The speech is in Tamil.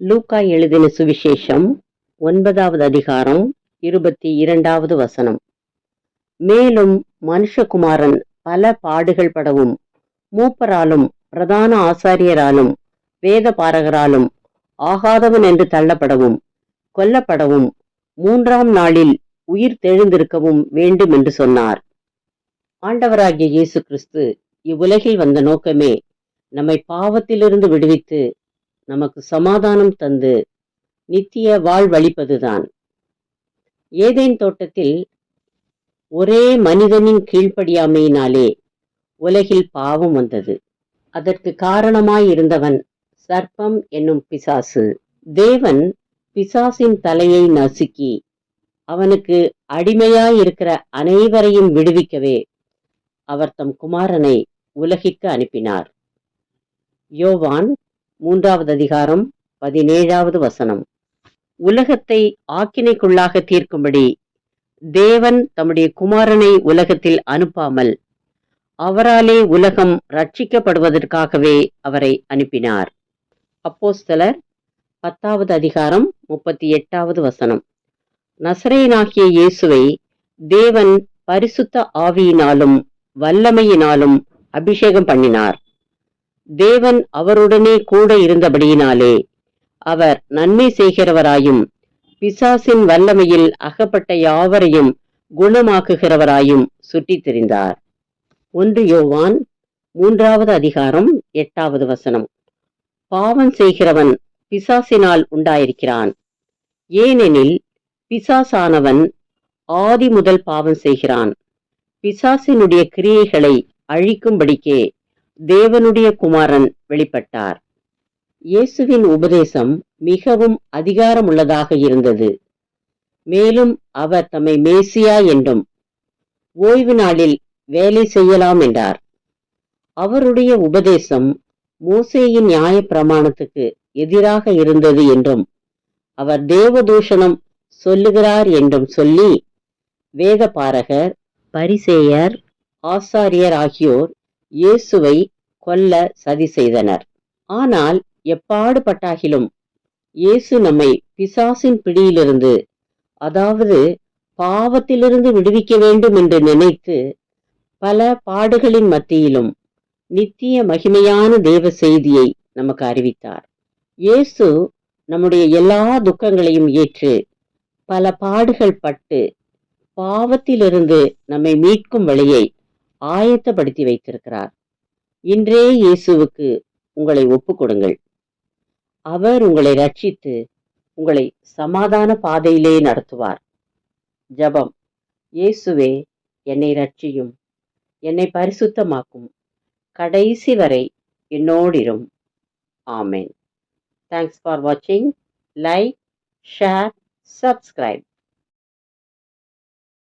லூக்கா எழுதின சுவிசேஷம் ஒன்பதாவது அதிகாரம் இருபத்தி இரண்டாவது வசனம். மேலும் மனுஷகுமாரன் பல பாடுகள் படவும் மூப்பராலும் பிரதான ஆசாரியராலும் வேத பாரகராலும் ஆகாதவன் என்று தள்ளப்படவும் கொல்லப்படவும் மூன்றாம் நாளில் உயிர் தெழுந்திருக்கவும் வேண்டும் என்று சொன்னார். ஆண்டவராகிய இயேசு கிறிஸ்து இவ்வுலகில் வந்த நோக்கமே நம்மை பாவத்திலிருந்து விடுவித்து நமக்கு சமாதானம் தந்து நித்திய வாழ்வளிப்பதுதான் ஏதேன் தோட்டத்தில் ஒரே மனிதனின் கீழ்ப்படியாமையினாலே உலகில் பாவம் வந்தது. அதற்கு காரணமாயிருந்தவன் சர்ப்பம் என்னும் பிசாசு. தேவன் பிசாசின் தலையை நசுக்கி அவனுக்கு அடிமையாயிருக்கிற அனைவரையும் விடுவிக்கவே அவர் தம் குமாரனை உலகிற்கு அனுப்பினார். யோவான் மூன்றாவது அதிகாரம் பதினேழாவது வசனம். உலகத்தை ஆக்கினைக்குள்ளாக தீர்க்கும்படி தேவன் தம்முடைய குமாரனை உலகத்தில் அனுப்பாமல் அவராலே உலகம் ரட்சிக்கப்படுவதற்காகவே அவரை அனுப்பினார். அப்போஸ்தலர் பத்தாவது அதிகாரம் முப்பத்தி எட்டாவது வசனம். நசரேனாகிய இயேசுவை தேவன் பரிசுத்த ஆவியினாலும் வல்லமையினாலும் அபிஷேகம் பண்ணினார். தேவன் அவருடனே கூட இருந்தபடியினாலே அவர் நன்மை செய்கிறவராயும் பிசாசின் வல்லமையில் அகப்பட்ட யாவரையும் குணமாக்குகிறவராயும் சுற்றித் திரிந்தார் ஒன்று யோவான் மூன்றாவது அதிகாரம் எட்டாவது வசனம். பாவம் செய்கிறவன் பிசாசினால் உண்டாயிருக்கிறான். ஏனெனில் பிசாசானவன் ஆதி முதல் பாவம் செய்கிறான். பிசாசினுடைய கிரியைகளை அழிக்கும்படிக்கே தேவனுடைய குமாரன் வெளிப்பட்டார். இயேசுவின் உபதேசம் மிகவும் அதிகாரமுள்ளதாக இருந்தது. மேலும் அவர் தம்மை மேசியா என்றும் ஓய்வு நாளில் வேலை செய்யலாம் என்றார். அவருடைய உபதேசம் மோசேயின் நியாய பிரமாணத்துக்கு எதிராக இருந்தது என்றும் அவர் தேவதூஷணம் சொல்லுகிறார் என்றும் சொல்லி வேதபாரகர் பரிசேயர் ஆசாரியர் ஆகியோர் இயேசுவை கொல்ல சதி செய்தனர். ஆனால் எப்பாடுபட்டாகிலும் இயேசு நம்மை பிசாசின் பிடியிலிருந்து அதாவது பாவத்திலிருந்து விடுவிக்க வேண்டும் என்று நினைத்து பல பாடுகளின் மத்தியிலும் நித்திய மகிமையான தேவ செய்தியை நமக்கு அறிவித்தார். இயேசு நம்முடைய எல்லா துக்கங்களையும் ஏற்று பல பாடுகள் பட்டு பாவத்திலிருந்து நம்மை மீட்கும் வழியை ஆயத்தப்படுத்தி வைத்திருக்கிறார். இன்றே இயேசுவுக்கு உங்களை ஒப்புக்கொடுங்கள். அவர் உங்களை ரட்சித்து உங்களை சமாதான பாதையிலே நடத்துவார். ஜபம். இயேசுவே என்னை ரட்சியும் என்னை பரிசுத்தமாக்கும். கடைசி வரை என்னோடிரும் ஆமேன். தேங்க்ஸ் ஃபார் வாட்சிங் லைக் ஷேர் சப்ஸ்கிரைப்